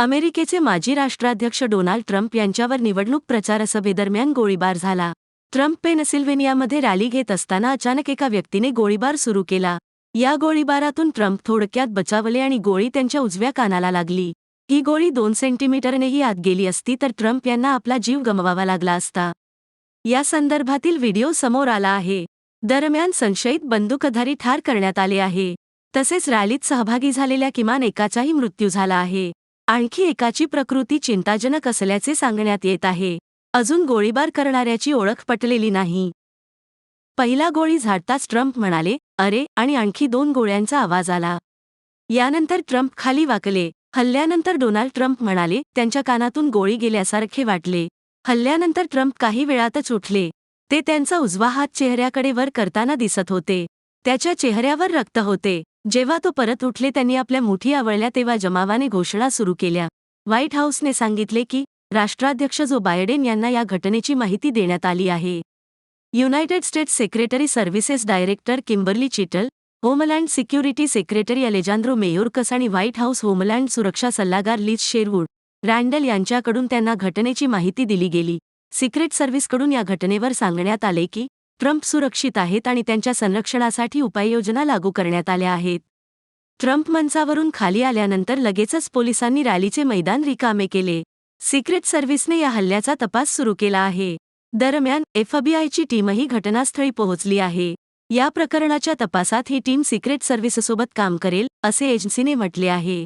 अमेरिकेचे माजी राष्ट्राध्यक्ष डोनाल्ड ट्रम्प यांच्यावर निवडणूक प्रचारसभेदरम्यान गोळीबार झाला. ट्रम्प पेनसिल्व्हेनियामध्ये रॅली घेत असताना अचानक एका व्यक्तीने गोळीबार सुरू केला. या गोळीबारातून ट्रम्प थोडक्यात बचावले आणि गोळी त्यांच्या उजव्या कानाला लागली. ही गोळी दोन सेंटीमीटरनेही आत गेली असती तर ट्रम्प यांना आपला जीव गमवावा लागला असता. या संदर्भातील व्हिडिओ समोर आला आहे. दरम्यान संशयित बंदूकधारी ठार करण्यात आले आहे. तसेच रॅलीत सहभागी झालेल्या किमान एकाचाही मृत्यू झाला आहे. आणखी एकाची प्रकृती चिंताजनक असल्याचे सांगण्यात येत आहे. अजून गोळीबार करणाऱ्याची ओळख पटलेली नाही. पहिला गोळी झाडताच ट्रम्प म्हणाले अरे आणि आणखी दोन गोळ्यांचा आवाज आला. यानंतर ट्रम्प खाली वाकले. हल्ल्यानंतर डोनाल्ड ट्रम्प म्हणाले त्यांच्या कानातून गोळी गेल्यासारखे वाटले. हल्ल्यानंतर ट्रम्प काही वेळातच उठले. ते त्यांचा उजवा हात चेहऱ्याकडे वर करताना दिसत होते. त्याच्या चेहऱ्यावर रक्त होते. जेव्हा तो परत उठले त्यांनी आपल्या मुठी आवळल्या तेव्हा जमावाने घोषणा सुरू केल्या. व्हाईट हाऊसने सांगितले की राष्ट्राध्यक्ष जो बायडेन यांना या घटनेची माहिती देण्यात आली आहे. United States secretary services director Kimberly Cheatle Homeland Security secretary Alejandro Mayorkas आणि व्हाईट हाऊस होमलँड सुरक्षा सल्लागार लिज शेरवूड रँडल यांच्याकडून त्यांना घटनेची माहिती दिली गेली. सिक्रेट सर्व्हिसकडून या घटनेवर सांगण्यात आले की ट्रम्प सुरक्षित आहेत आणि त्यांच्या संरक्षणासाठी उपाययोजना लागू करण्यात आल्या आहेत. ट्रम्प मंचावरून खाली आल्यानंतर लगेचच पोलिसांनी रॅलीचे मैदान रिकामे केले. सिक्रेट सर्व्हिसने या हल्ल्याचा तपास सुरू केला आहे. दरम्यान एफबीआयची टीमही घटनास्थळी पोहोचली आहे. या प्रकरणाच्या तपासात ही टीम सिक्रेट सर्व्हिससोबत काम करेल असे एजन्सीने म्हटले आहे.